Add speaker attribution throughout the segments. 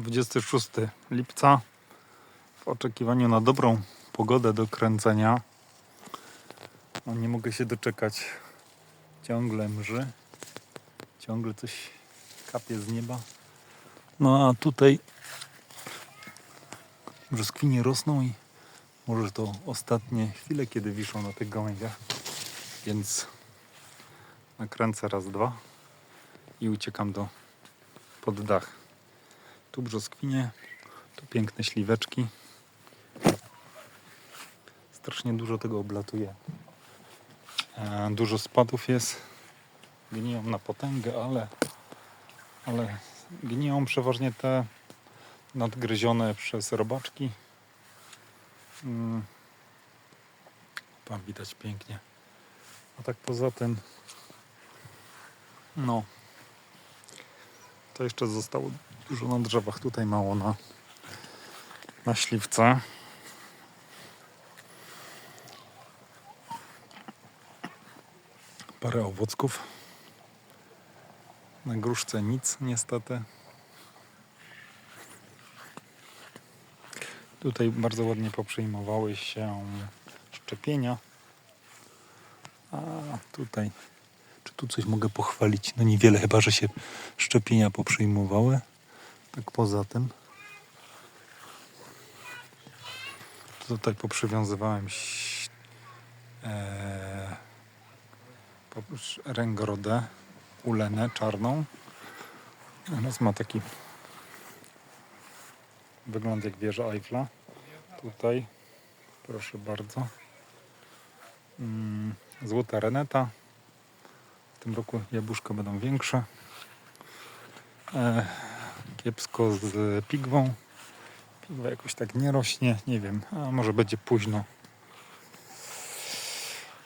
Speaker 1: 26 lipca w oczekiwaniu na dobrą pogodę do kręcenia. No, nie mogę się doczekać. Ciągle mrzy. Ciągle coś kapie z nieba. No a tutaj brzoskwinie rosną i może to ostatnie chwile, kiedy wiszą na tych gałęziach. Więc nakręcę raz, dwa i uciekam do pod dach. Tu brzoskwinie, tu piękne śliweczki. Strasznie dużo tego oblatuje. E, Dużo spadów jest. Gniją na potęgę, ale, ale gniją przeważnie te nadgryzione przez robaczki. Mm. Tam widać pięknie. A tak poza tym, no, to jeszcze zostało dużo na drzewach, tutaj mało na, na śliwce. Parę owocków. Na gruszce nic niestety. Tutaj bardzo ładnie poprzyjmowały się szczepienia. A tutaj, czy tu coś mogę pochwalić? No niewiele, chyba że się szczepienia poprzyjmowały. Tak poza tym. Tutaj poprzywiązywałem e, ręgorodę, ulenę czarną. Oraz ma taki wygląd jak wieża Eiffla. Tutaj, proszę bardzo. Mm, Złota reneta. W tym roku jabłuszka będą większe. E, kiepsko z pigwą. Pigwa jakoś tak nie rośnie, nie wiem, a może będzie późno.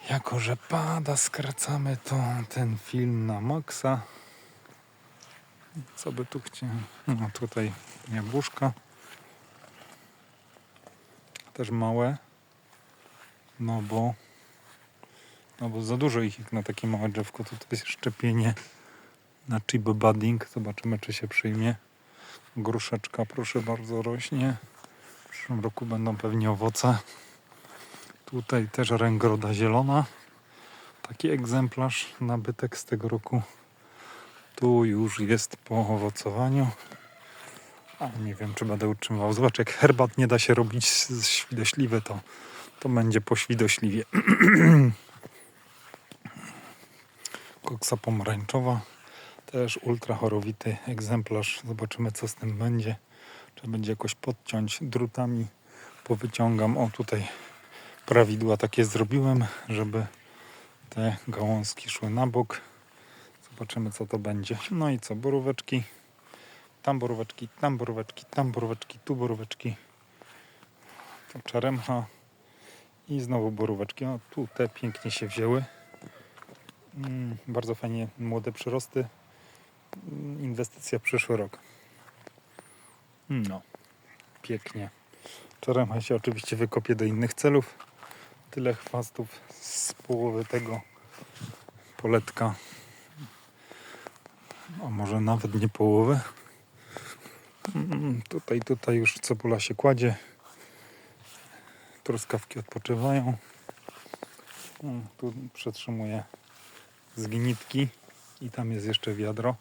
Speaker 1: Jako, że pada, skracamy to ten film na maksa. Co by tu chciał? No tutaj jabłuszka. Też małe. No bo no bo za dużo ich na takie małe drzewko. To jest szczepienie na chip budding. Zobaczymy, czy się przyjmie. Gruszeczka, proszę bardzo, rośnie. W przyszłym roku będą pewnie owoce. Tutaj też ręgroda zielona. Taki egzemplarz, nabytek z tego roku. Tu już jest po owocowaniu. A nie wiem, czy będę utrzymywał. Zobacz, jak herbat nie da się robić z świdośliwy, to, to będzie po świdośliwie. Koksa pomarańczowa. Też ultra chorowity egzemplarz. Zobaczymy, co z tym będzie. Czy będzie jakoś podciąć drutami. Powyciągam. O, tutaj prawidła takie zrobiłem, żeby te gałązki szły na bok. Zobaczymy, co to będzie. No i co, boróweczki. Tam boróweczki, tam boróweczki, tam boróweczki, tu boróweczki. To czaremcha. I znowu boróweczki. O, tu te pięknie się wzięły. Mm, bardzo fajnie młode przyrosty. Inwestycja w przyszły rok. No, pięknie. Czaremcha się oczywiście wykopie do innych celów. Tyle chwastów z połowy tego poletka. A może nawet nie połowy. Mm, Tutaj, tutaj już cebula się kładzie. Truskawki odpoczywają. Mm, Tu przetrzymuję zgnitki i tam jest jeszcze wiadro,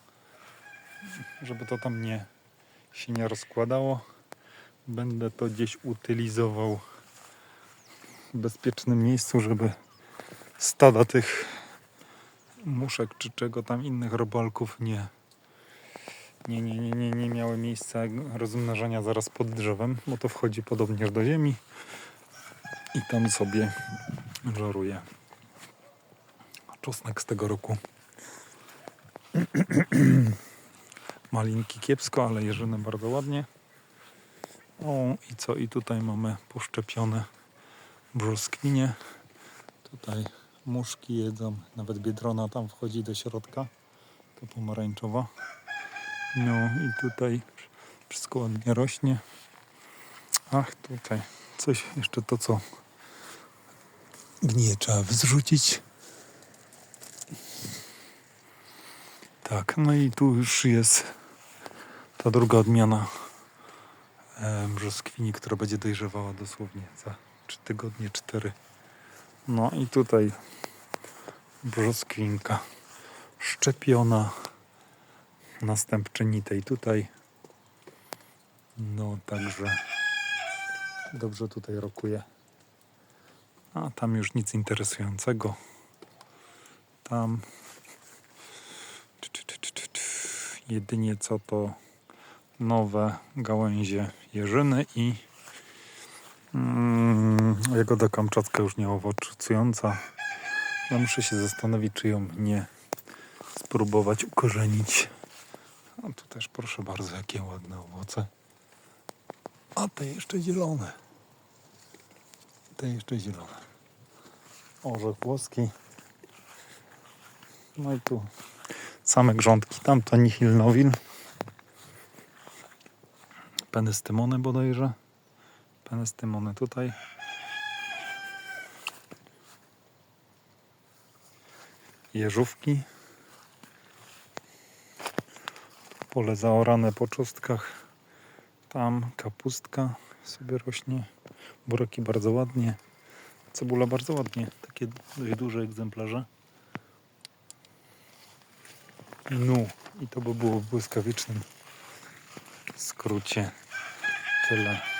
Speaker 1: żeby to tam nie się nie rozkładało. Będę to gdzieś utylizował w bezpiecznym miejscu, żeby stada tych muszek czy czego tam innych robalków nie, nie, nie, nie, nie, nie miały miejsca rozmnażania zaraz pod drzewem, bo to wchodzi podobnież do ziemi i tam sobie żaruje. Czosnek z tego roku. Malinki kiepsko, ale jeżyny bardzo ładnie. O i co? I tutaj mamy poszczepione brzoskwinie. Tutaj muszki jedzą, nawet biedrona tam wchodzi do środka. To pomarańczowa. No i tutaj wszystko ładnie rośnie. Ach, tutaj coś jeszcze to, co gnije, trzeba wzrzucić. Tak, no i tu już jest ta druga odmiana brzoskwini, która będzie dojrzewała dosłownie za 3 tygodnie, 4. No i tutaj brzoskwinka szczepiona, następczyni tej tutaj. No także dobrze tutaj rokuje. A tam już nic interesującego. Tam jedynie co to nowe gałęzie jeżyny i mm, jagoda kamczacka już nie owocująca. No muszę się zastanowić, czy ją nie spróbować ukorzenić. A tu też proszę bardzo, jakie ładne owoce. A te jeszcze zielone. Te jeszcze zielone. Orzech włoski. No i tu same grządki. Tam to Nihil Nowil. Penestymony bodajże. Penestymony tutaj. Jeżówki. Pole zaorane po czostkach. Tam kapustka sobie rośnie. Buraki bardzo ładnie. Cebula bardzo ładnie. Takie dość duże egzemplarze. No i to by było w błyskawicznym skrócie tyle.